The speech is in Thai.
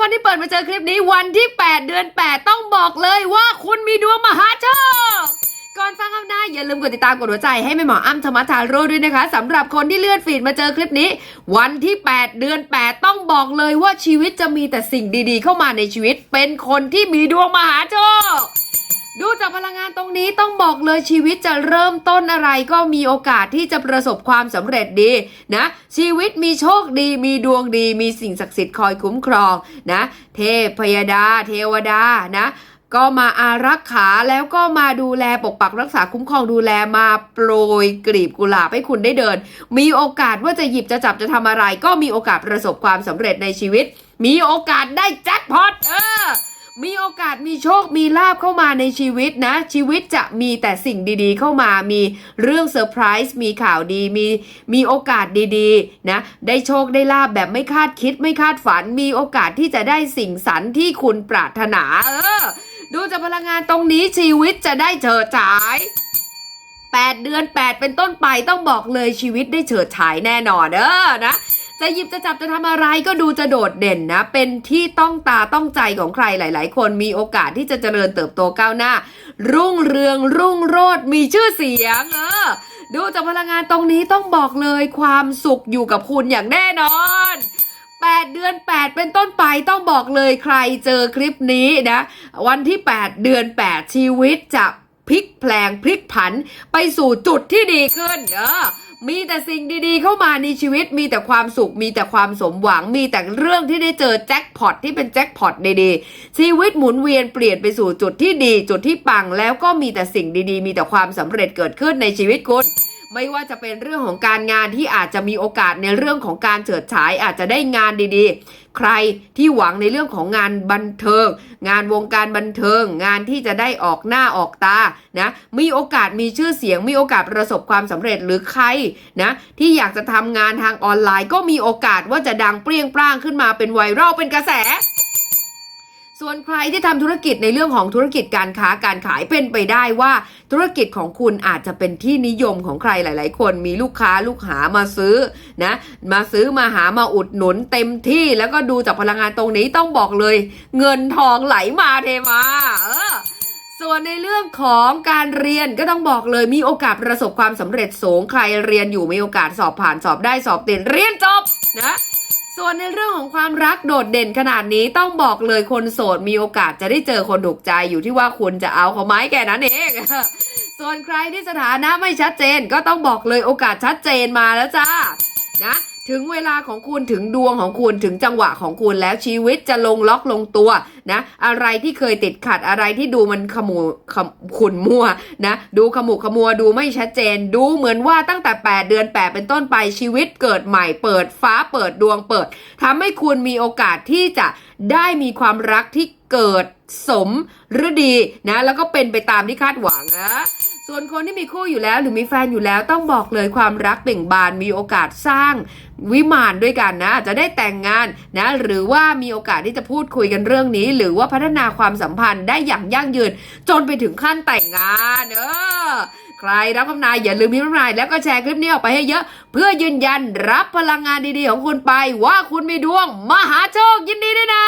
คนที่เปิดมาเจอคลิปนี้วันที่ 8 เดือน 8 ต้องบอกเลยว่าคุณมีดวงมหาโชค ก่อนฟังคำหน้าอย่าลืมกดติดตามกดหัวใจให้แม่หมออ้ำธรรมทาโร่ด้วยนะคะสำหรับคนที่เลื่อนฟีดมาเจอคลิปนี้ วันที่ 8 เดือน 8 ต้องบอกเลยว่าชีวิตจะมีแต่สิ่งดีๆ เข้ามาในชีวิต เป็นคนที่มีดวงมหาโชค ดูจากพลังงานตรงนี้ต้องบอกเลยชีวิตจะเริ่มต้นอะไรก็มีโอกาสที่จะประสบความสำเร็จดีนะ ชีวิตมีโชคดี มีดวงดี มีสิ่งศักดิ์สิทธิ์คอยคุ้มครองนะ เทพพยดา เทวดานะก็มาอารักขาแล้วก็มาดูแลปกปักรักษาคุ้มครองดูแลมาโปรยกลีบกุหลาบให้คุณได้เดิน มีโอกาสว่าจะหยิบจะจับจะทำอะไร ก็มีโอกาสประสบความสำเร็จในชีวิต มีโอกาสได้แจ็คพอตเออ มีโอกาสมีโชคมีลาบเข้ามาในชีวิตนะ ชีวิตจะมีแต่สิ่งดีๆ เข้ามามีเรื่องเซอร์ไพรส์มีข่าวดีมีมีโอกาสดีๆนะได้โชคได้ลาบแบบไม่คาดคิดไม่คาดฝัน มีโอกาสที่จะได้สิ่งสันที่คุณปรารถนาเออดูจากพลังงานตรงนี้ชีวิตจะได้เฉิดฉาย8 เดือน 8 เป็นต้นไปต้องบอกเลยชีวิตได้เฉิดฉายแน่นอนเออนะ จะหยิบจะจับจะทำอะไรก็ดูจะโดดเด่นนะ เป็นที่ต้องตาต้องใจของใครหลาย ๆ คนมีโอกาสที่จะเจริญเติบโตก้าวหน้า รุ่งเรืองรุ่งโรจน์มีชื่อเสียงเออดูจากพลังงานตรงนี้ต้องบอกเลยความสุขอยู่กับคุณอย่างแน่นอน8 เดือน 8 เป็นต้นไปต้องบอกเลยใครเจอคลิปนี้นะ วันที่ 8 เดือน 8 ชีวิตจะ พลิกแพลงพลิกผันไปสู่จุดที่ดีขึ้นเออมีแต่สิ่งดีๆ เข้ามาในชีวิต มีแต่ความสุข มีแต่ความสมหวัง มีแต่เรื่องที่ได้เจอแจ็คพอตที่เป็นแจ็คพอตดีๆ ชีวิตหมุนเวียนเปลี่ยนไปสู่จุดที่ดี จุดที่ปังแล้วก็มีแต่สิ่งดีๆ มีแต่ความสำเร็จเกิดขึ้นในชีวิตคุณ ไม่ว่าจะเป็นเรื่องของการงานที่อาจจะมีโอกาสในเรื่องของการเฉิดฉายอาจจะได้งานดีๆ ใครที่หวังในเรื่องของงานบันเทิง งานวงการบันเทิง งานที่จะได้ออกหน้าออกตานะมีโอกาสมีชื่อเสียง มีโอกาสประสบความสำเร็จหรือใครนะที่อยากจะทำงานทางออนไลน์ ก็มีโอกาสว่าจะดังเปรี้ยงปร้างขึ้นมาเป็นไวรัลเป็นกระแส ส่วนใครที่ทำธุรกิจในเรื่องของธุรกิจการค้าการขายเป็นไปได้ว่าธุรกิจของคุณอาจจะเป็นที่นิยมของใครหลาย ๆ คนมีลูกค้าลูกหามาซื้อนะมาซื้อมาหามาอุดหนุนเต็มที่แล้วก็ดูจากพลังงานตรงนี้ต้องบอกเลย เงินทองไหลมาเทมาเออส่วนในเรื่องของการเรียนก็ต้องบอกเลยมีโอกาสประสบความสำเร็จสูงใครเรียนอยู่มีโอกาสสอบผ่านสอบได้สอบติดเรียนจบนะ ส่วนในเรื่องของความรักโดดเด่นขนาดนี้ต้องบอกเลยคนโสดมีโอกาสจะได้เจอคนถูกใจอยู่ที่ว่าคุณจะเอาเขาไหมแก่นั้นเองส่วนใครที่สถานะไม่ชัดเจนก็ต้องบอกเลยโอกาสชัดเจนมาแล้วจ้านะ ถึงเวลาของคุณถึงดวงของคุณถึงจังหวะของคุณแล้วชีวิตจะลงล็อกลงตัวนะอะไรที่เคยติดขัดอะไรที่ดูมันขมูขขุนมัวนะดูขมุขมัวดูไม่ชัดเจน ดูเหมือนว่าตั้งแต่ 8 เดือน 8 เป็นต้นไปชีวิตเกิดใหม่เปิดฟ้าเปิดดวงเปิดทำให้คุณมีโอกาสที่จะได้มีความรักที่เกิดสมฤดีนะแล้วก็เป็นไปตามที่คาดหวังนะ ส่วนคนที่มีคู่อยู่แล้วหรือมีแฟนอยู่แล้วต้องบอกเลยความรักเบ่งบานมีโอกาสสร้างวิมานด้วยกันนะอาจจะได้แต่งงานนะหรือว่ามีโอกาสที่จะพูดคุยกันเรื่องนี้ หรือว่าพัฒนาความสัมพันธ์ได้อย่างยั่งยืน จนไปถึงขั้นแต่งงานเออใครรับคำนายอย่าลืมพิมพ์คำนายแล้วก็แชร์คลิปนี้ออกไปให้เยอะ เพื่อยืนยันรับพลังงานดีๆของคุณไปว่าคุณมีดวง มหาโชคยินดีด้วยนะ